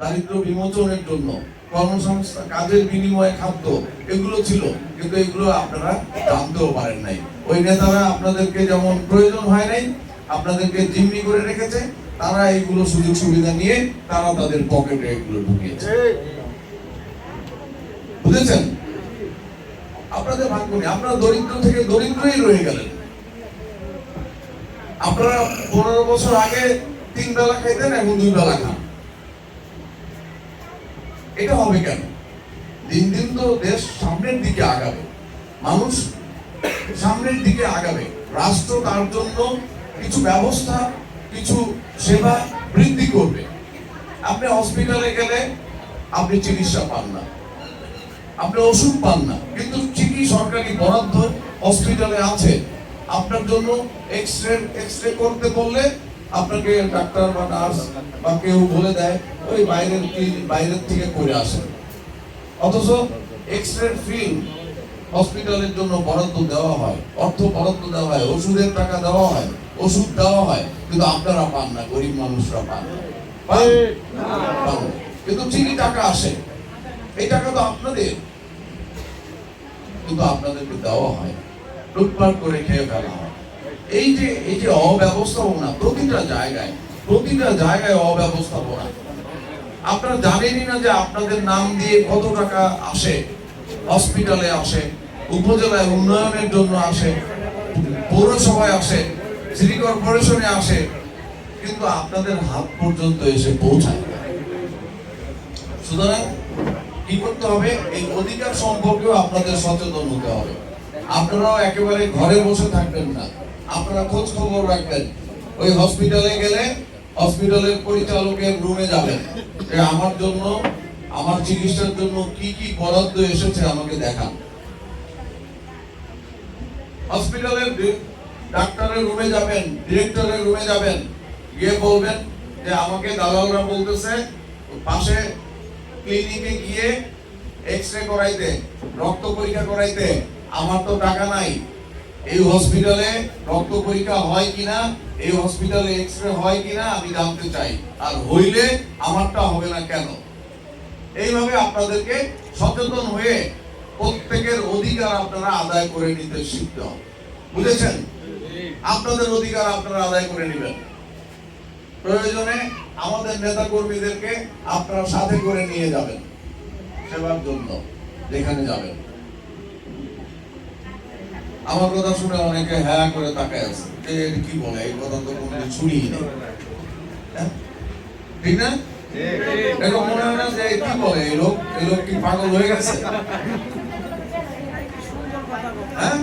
দারিদ্র বিমোচনের জন্য কর্মসংস্থান কাজের বিনিময়ে খাদ্য, এগুলো ছিল, কিন্তু এগুলো আপনারা জানতেও পারেন নাই। ওই নেতারা আপনাদেরকে যেমন প্রয়োজন হয় নাই, আপনাদেরকে জিম্মি করে রেখেছে, তারা এইগুলো সুযোগ সুবিধা নিয়ে তারা তাদের পকেটে এগুলো ঢুকিয়েছে। বুঝেছেন? আপনাদের ভাগ্য নেই আপনারা দরিদ্র থেকে দরিদ্রই রয়ে গেলেন। আপনারা পনেরো বছর আগে তিন বেলা খাইতেন, এখন দুই বেলা খান। এটা হবে কেন? দিন দিন তো দেশ সামনের দিকে আগাবে। মানুষ সামনের দিকে আগাবে। রাষ্ট্র তার জন্য কিছু ব্যবস্থা, কিছু সেবা বৃদ্ধি করবে। আপনি হসপিটালে গেলে আপনি চিকিৎসা পান না। আপনি ওষুধ পান না। কিন্তু ঠিকই সরকারি বরাদ্দ হসপিটালে আছে। আপনার জন্য এক্স রে এক্স রে করতে বললে আপনাকে ডাক্তার বা নার্স বা কেউ বলে দেয় ওই বাইরের বাইরের থেকে করে আসেন অথচ এক্স রে ফিল্ম হসপিটালের জন্য বরাদ্দ দেওয়া হয় অর্থ বরাদ্দ দেওয়া হয় ওষুধের টাকা দেওয়া হয় ওষুধ দেওয়া হয় কিন্তু আপনারা পান না গরিব মানুষরা পান না। পান? পান। না। কিন্তু ঠিকই টাকা আসে। এই টাকা তো আপনাদের। কিন্তু আপনাদেরকে দেওয়া হয়। লুটপাট করে খেয়ে ফেলা হয়। এই যে এই যে অব্যবস্থাপনা প্রতিটা জায়গায় প্রতিটা জায়গায় অব্যবস্থাপনা। আপনারা জানেনই না যে আপনাদের নাম দিয়ে কত টাকা আসে, হসপিটালে আসে, উপজেলায় উন্নয়নের জন্য আসে, পৌরসভায় আসে, সিটি কর্পোরেশনে আসে, কিন্তু আপনাদের হাত পর্যন্ত এসে পৌঁছায়। সুতরাং কি করতে হবে? এই অধিকার সম্পর্কেও আপনাদের সচেতন হতে হবে। আপনারাও একেবারে ঘরে বসে থাকবেন না। আপনারা খোঁজ খবর রাখবেন। ওই হসপিটালে গেলে হসপিটালের পরিচালকের রুমে যাবেন। আমার জন্য, আমার চিকিৎসার জন্য কি কি বরাদ্দ এসেছে আমাকে দেখান। হসপিটালের ডাক্তারের রুমে যাবেন ডিরেক্টরের রুমে যাবেন। গিয়ে বলবেন যে আমাকে দালালরা বলতেছে, পাশে ক্লিনিকে গিয়ে এক্স রে করাইতে, রক্ত পরীক্ষা করাইতে, আমার তো টাকা নাই। এই হসপিটালে রক্ত পরীক্ষা হয় কিনা, এই হসপিটালে এক্স রে হয় কিনা, আমি জানতে চাই। আর হইলে আমারটা হবে না কেন? এইভাবে আপনাদেরকে সচেতন হয়ে প্রত্যেকের অধিকার আপনারা আদায় করে নিতে শিখতে হবে। বুঝেছেন? আপনাদের অধিকার আপনারা আদায় করে নেবেন। প্রয়োজনে আমাদের নেতা কর্মীদেরকে আপনারা সাথে করে নিয়ে যাবেন। সেবার জন্য যেখানে যাবেন। আমার কথা শুনে অনেকে হ্যাঁ করে তাকায় আছে। কি বলে? এই কথা তো কোনদিন শুনিই নেই। হ্যাঁ? ঠিক না? এরকম মনে হয় না যে কি বলে? এই লোক এই লোক কি পাগল হয়ে গেছে? হ্যাঁ?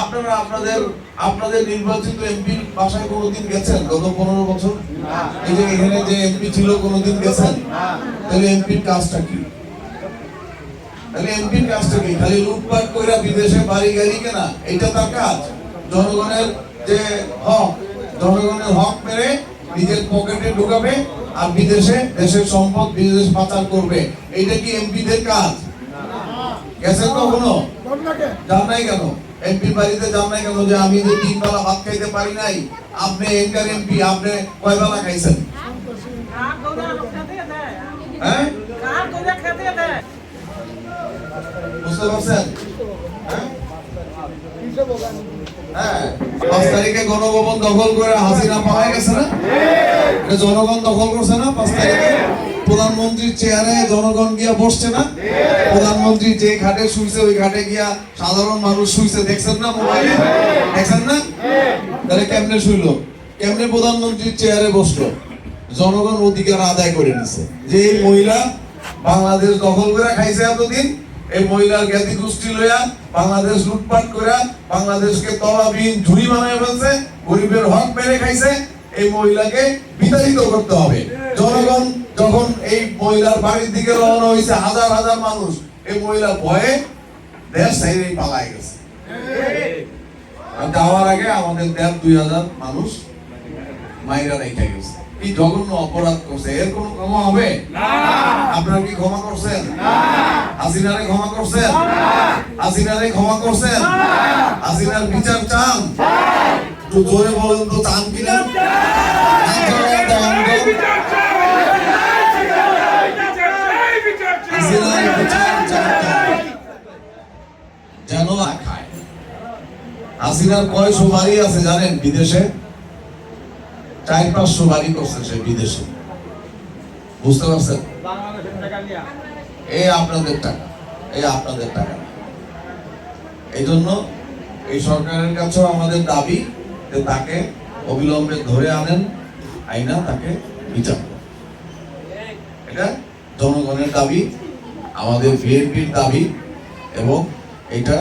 আপনারা আপনাদের আপনাদের নির্বাচিত এমপির বাসায় কোনোদিন গেছেন? গত পনেরো বছর? এই যে এখানে যে এমপি ছিল কোনোদিন গেছেন? তাহলে এমপির কাজটা কি? তাহলে এমপির কাজটা কি? খালি লুটপাট কইরা বিদেশে বাড়ি গাড়ি কেনা? এটা তার কাজ। জনগণের যে হক জনগণের হক মেরে নিজের পকেটে ঢুকাবে আর বিদেশে দেশের সম্পদ বিদেশ পাচার করবে। এইটা কি এমপিদের কাজ? গেছেন কখনো? যান নাই কেন? এমপি বাড়িতে যান নাই কেন যে আমি যে তিন বেলা ভাত খাইতে পারি নাই? আপনি এনকার এমপি আপনি কয় বেলা খাইছেন হ্যাঁ? বুঝতে পারছেন হ্যাঁ? হ্যাঁ। পাঁচ তারিখে গণভবন দখল করে পাওয়া গেছে না? জনগণ দখল করছে না? পাঁচ তারিখে? প্রধানমন্ত্রীর চেয়ারে জনগণ গিয়া বসছে না? প্রধানমন্ত্রী যে ঘাটে ওই ঘাটে গিয়া সাধারণ মানুষ শুইছে। দেখছেন না মোবাইলে? দেখছেন না? তাহলে কেমনে শুইলো? কেমনে প্রধানমন্ত্রীর চেয়ারে বসল? জনগণ অধিকার আদায় করে নিছে। যে মহিলা বাংলাদেশ দখল করে খাইছে এতদিন এই মহিলার জ্ঞাতি গোষ্ঠী লইয়া বাংলাদেশ লুটপাট করে বাংলাদেশকে তলাবিহীন ঝুড়ি বানায় ফেলছে, গরিবের হক মেরে খাইছে, এই মহিলাকে বিতাড়িত করতে হবে। জনগণ যখন এই মহিলার বাড়ির দিকে রওনা হয়েছে হাজার হাজার মানুষ, এই মহিলা ভয়ে দেশ ছেড়ে পালায় গেছে। যাওয়ার আগে আমাদের দেড় দুই হাজার মানুষ মাইরা রেখে গেছে। কি জঘন্য অপরাধ করছে এর কোন ক্ষমা হবে? আপনার কি ক্ষমা করছেন? হাসিনারে ক্ষমা করছেন? হাসিনারে ক্ষমা করছেন? হাসিনার বিচার চান? একটু জোরে বলেন তো চান কিনা? যেন খায়। হাসিনার কয় সুপারি আছে জানেন বিদেশে? চার পাঁচশো বাড়ি করছে সে বিদেশে। বুঝতে পারছেন? এই আপনাদের টাকা, এই আপনাদের টাকা। এই জন্য এই সরকারের কাছেও আমাদের দাবি যে তাকে অবিলম্বে ধরে আনেন, আইনা তাকে বিচার এটা জনগণের দাবি, আমাদের বিএনপির দাবি, এবং এটা